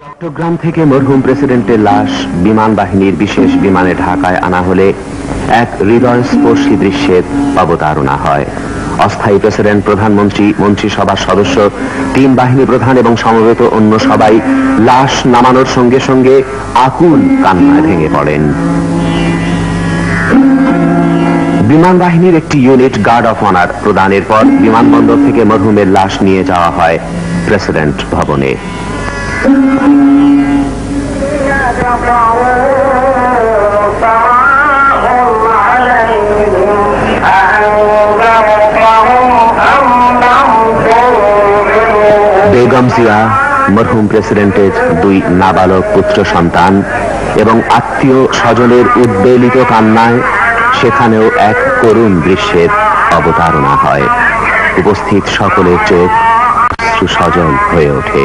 চট্টগ্রাম থেকে মরহুম প্রেসিডেন্টের লাশ বিমান বাহিনীর বিশেষ বিমানে ঢাকায় আনা হলে এক হৃদয়স্পর্শী দৃশ্যের অবতারণা হয়। অস্থায়ী প্রেসিডেন্ট, প্রধানমন্ত্রী, মন্ত্রিসভার সদস্য, তিন বাহিনী প্রধান এবং সমবেত অন্য সবাই লাশ নামানোর সঙ্গে সঙ্গে আকুল কান্নায় ভেঙে পড়েন। বিমান বাহিনীর একটি ইউনিট গার্ড অফ অনার প্রদানের পর বিমানবন্দর থেকে মরহুমের লাশ নিয়ে যাওয়া হয় প্রেসিডেন্ট ভবনে। বেগম জিয়া, মরহুম প্রেসিডেন্টের দুই নাবালক পুত্র সন্তান এবং আত্মীয় স্বজনের উদ্বেলিত কান্নায় সেখানেও এক করুণ দৃশ্যের অবতারণা হয়। উপস্থিত সকলের চোখ সুসজল হয়ে ওঠে।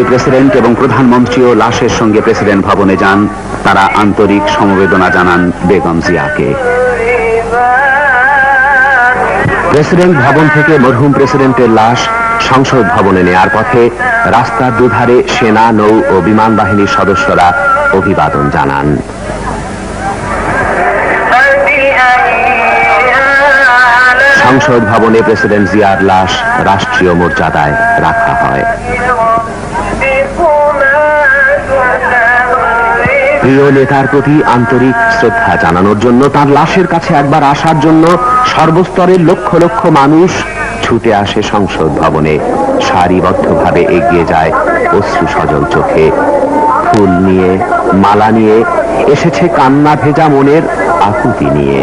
অস্থায়ী প্রেসিডেন্ট এবং প্রধানমন্ত্রীও লাশের সঙ্গে প্রেসিডেন্ট ভবনে যান। তারা আন্তরিক সমবেদনা জানান বেগম জিয়াকে। প্রেসিডেন্ট ভবন থেকে মরহুম প্রেসিডেন্টের লাশ সংসদ ভবনে নেয়ার পথে রাস্তার দুধারে সেনা, নৌ ও বিমান বাহিনীর সদস্যরা অভিবাদন জানান। সংসদ ভবনে প্রেসিডেন্ট জিয়ার লাশ রাষ্ট্রীয় মর্যাদায় রাখা হয়। প্রিয় নেতার প্রতি আন্তরিক শ্রদ্ধা জানানোর জন্য তার লাশের কাছে একবার আসার জন্য সর্বস্তরের লক্ষ লক্ষ মানুষ ছুটে আসে সংসদ ভবনে। সারিবদ্ধভাবে এগিয়ে যায় অশ্রু সজল চোখে। ফুল নিয়ে, মালা নিয়ে, এসেছে কান্না ভেজা মনের আকুতি নিয়ে।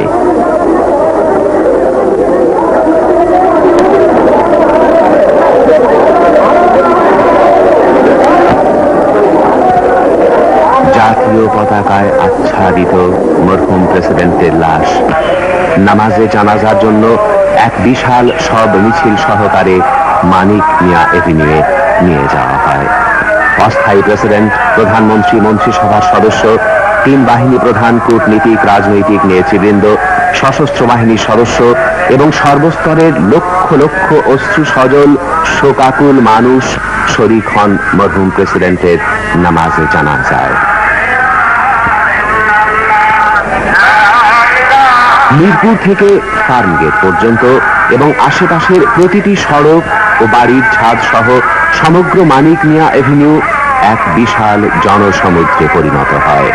জানাজার জন্য এক বিশাল সব মিছিল সহকারে মানিক মিয়া এভিনিউয়ে নিয়ে যাওয়া হয়। অস্থায়ী প্রেসিডেন্ট, প্রধানমন্ত্রী, মন্ত্রিসভার সদস্য, তিন বাহিনী প্রধান, কূটনীতিক, রাজনৈতিক নেতৃবৃন্দ, সশস্ত্র বাহিনীর সদস্য এবং সর্বস্তরের লক্ষ লক্ষ অশ্রু সজল, শোকাকুল মানুষ শরিক হন মরহুম প্রেসিডেন্টের নামাজে জানা যায় মিরপুর থেকে ফার্মগেট পর্যন্ত এবং আশেপাশের প্রতিটি সড়ক ও বাড়ির ছাদ সহ সমগ্র মানিক মিয়া এভিনিউ এক বিশাল জনসমুদ্রে পরিণত হয়।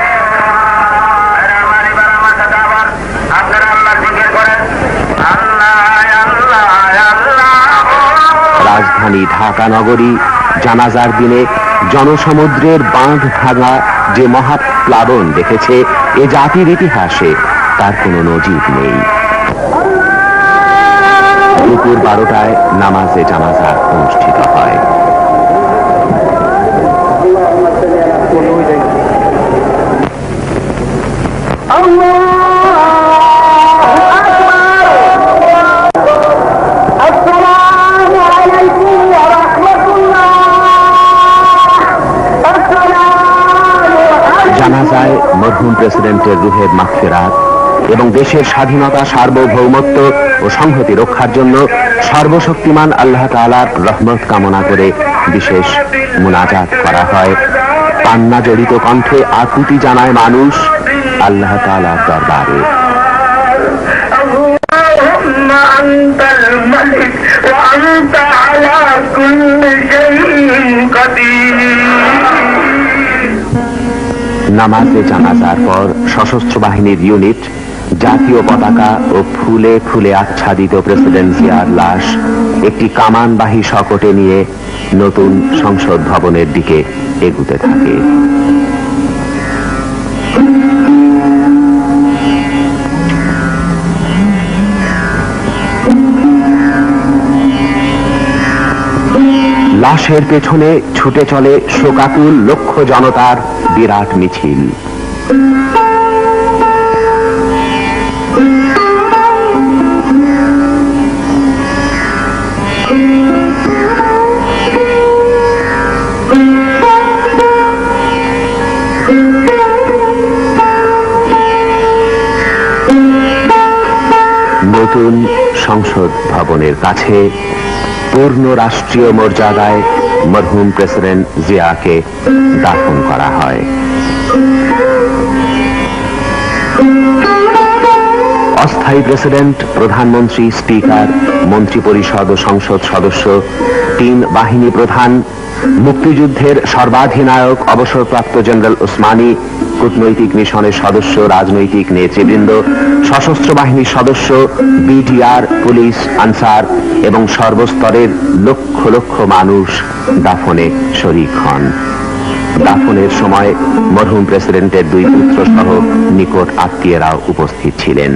রাজধানী ঢাকা নগরী জানাজার দিনে জনসমুদ্রের বাঁধ ভাঙা যে মহাপ্লাবন দেখেছে, এ জাতির ইতিহাসে তার কোনো নজির নেই। দুপুর বারোটায় নামাজে জানাজা অনুষ্ঠিত হয়। জানাজায় মরহুম প্রেসিডেন্টের রুহের মাফেরাত এবং দেশের স্বাধীনতা সার্বভৌমত্ব ও সংহতি রক্ষার জন্য সর্বশক্তিমান আল্লাহ তাআলার রহমত কামনা করে বিশেষ মুনাজাত করা হয় কান্না জড়িত কণ্ঠে আকুতি জানায় মানুষ আল্লাহ তাআলার দরবারে اللهم أنت الملك وأنت على كل شيء قدير নামাজে জানাজার পর সশস্ত্র বাহিনীর ইউনিট জাতীয় পতাকা ও ফুলে ফুলে আচ্ছাদিত প্রেসিডেন্ট জিয়ার লাশ একটি কামানবাহী শকটে নিয়ে নতুন সংসদ ভবনের দিকে এগুতে থাকে। লাশের পেছনে ছুটে চলে শোকাকুল লক্ষ জনতার বিরাট মিছিল। সংসদ ভবনের কাছে পূর্ণ রাষ্ট্রীয় মর্যাদায় মরহুম প্রেসিডেন্ট জিয়াকে দাফন করা হয়। অস্থায়ী প্রেসিডেন্ট, প্রধানমন্ত্রী, স্পিকার, মন্ত্রিপরিষদ ও সংসদ সদস্য, তিন বাহিনী প্রধান, মুক্তিযুদ্ধের সর্বাধিনায়ক, অবসরপ্রাপ্ত জেনারেল ওসমানী কূটনৈতিক মিশনের সদস্য, রাজনৈতিক নেতৃবৃন্দ সশস্ত্র বাহিনীর সদস্য বিটিআর পুলিশ, আনসার এবং সর্বস্তরের লক্ষ লক্ষ মানুষ দাফনে শরিক হন। দাফনের সময় মরহুম প্রেসিডেন্টের দুই পুত্র সহ নিকট আত্মীয়রাও উপস্থিত ছিলেন।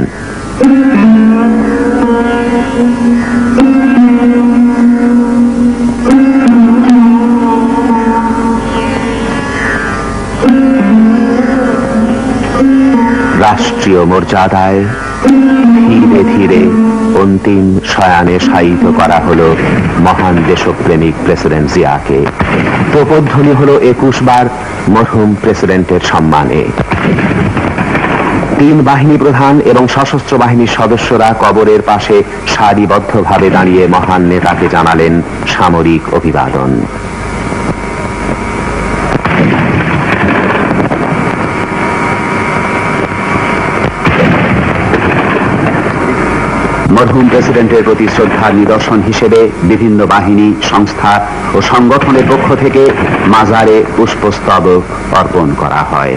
রাষ্ট্রীয় মর্যাদায় ধীরে ধীরে অন্তিম শয়ানে শায়িত করা হলো মহান দেশপ্রেমিক প্রেসিডেন্ট জিয়াকে। প্রপধ্বনি হলো একুশ বার মরহুম প্রেসিডেন্টের সম্মানে। তিন বাহিনী প্রধান এবং সশস্ত্র বাহিনীর সদস্যরা কবরের পাশে সারিবদ্ধভাবে দাঁড়িয়ে মহান নেতাকে জানালেন সামরিক অভিবাদন। মরহুম প্রেসিডেন্টের প্রতি শ্রদ্ধার নিদর্শন হিসেবে বিভিন্ন বাহিনী, সংস্থা ও সংগঠনের পক্ষ থেকে মাজারে পুষ্পস্তবক অর্পণ করা হয়।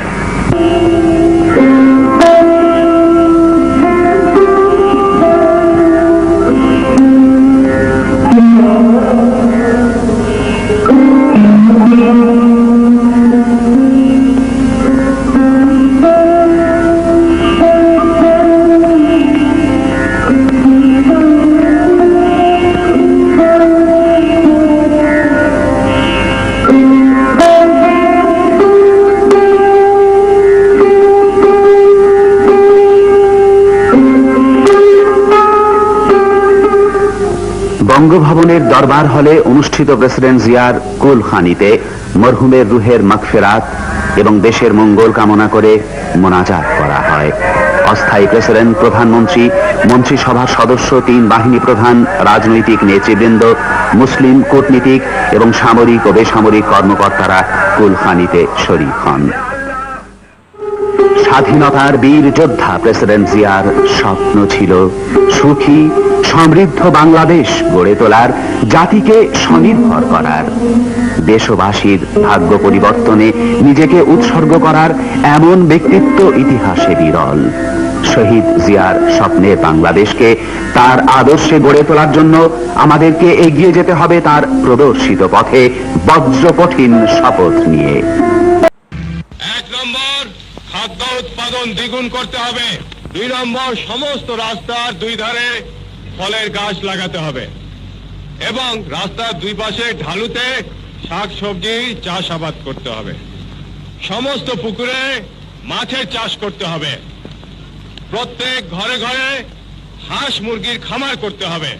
বঙ্গভবনের দরবার হলে অনুষ্ঠিত প্রেসিডেন্ট জিয়ার কুলখানিতে মরহুমের রুহের মাগফেরাত এবং দেশের মঙ্গল কামনা করে মোনাজাত করা হয়। অস্থায়ী প্রেসিডেন্ট, প্রধানমন্ত্রী, মন্ত্রিসভার সদস্য, তিন বাহিনী প্রধান, রাজনৈতিক নেতৃবৃন্দ, মুসলিম কূটনীতিক এবং সামরিক ও বেসামরিক কর্মকর্তারা কুলখানিতে শরীক হন। স্বাধীনতার বীর যোদ্ধা প্রেসিডেন্ট জিয়ার স্বপ্ন ছিল সুখী, সমৃদ্ধ বাংলাদেশ গড়ে তোলার, জাতিকে স্বনির্ভর করার। দেশবাসীর ভাগ্য পরিবর্তনে নিজেকে উৎসর্গ করার এমন ব্যক্তিত্ব ইতিহাসে বিরল। শহীদ জিয়ার স্বপ্নের বাংলাদেশকে তার আদর্শে গড়ে তোলার জন্য আমাদেরকে এগিয়ে যেতে হবে তার প্রদর্শিত পথে বজ্রকঠিন শপথ নিয়ে। খাদ্য উৎপাদন দ্বিগুণ করতে হবে। দুই নম্বর, সমস্ত রাস্তার দুই ধারে ফলের গাছ লাগাতে হবে। এবং রাস্তার দুই পাশে ঢালুতে শাক, সবজি চাষাবাদ করতে হবে। সমস্ত পুকুরে মাছের চাষ করতে হবে। প্রত্যেক ঘরে ঘরে হাঁস মুরগির খামার করতে হবে।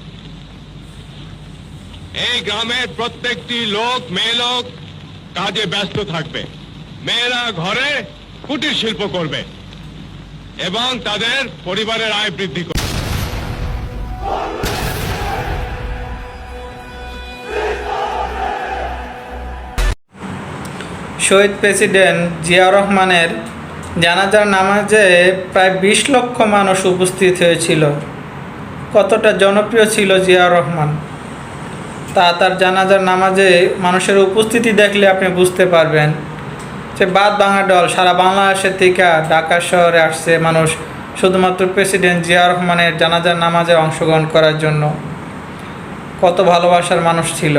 এই গ্রামের প্রত্যেকটি লোক, মেয়ে লোক কাজে ব্যস্ত থাকবে। মেয়েরা ঘরে কুটির শিল্প করবে এবং তাদের পরিবারের আয় বৃদ্ধি করবে। শহীদ প্রেসিডেন্ট জিয়া রহমানের জানাজার নামাজে প্রায় বিশ লক্ষ মানুষ উপস্থিত হয়েছিল। কতটা জনপ্রিয় ছিল জিয়া রহমান? তা তার জানাজার নামাজে মানুষের উপস্থিতি দেখলে আপনি বুঝতে পারবেন। যে বাদ বাংলা দল সারা বাংলাদেশের থেকে ঢাকা শহরে আসছে মানুষ, শুধুমাত্র প্রেসিডেন্ট জিয়া রহমানের জানাজার নামাজে অংশগ্রহণ করার জন্য। কত ভালোবাসার মানুষ ছিল।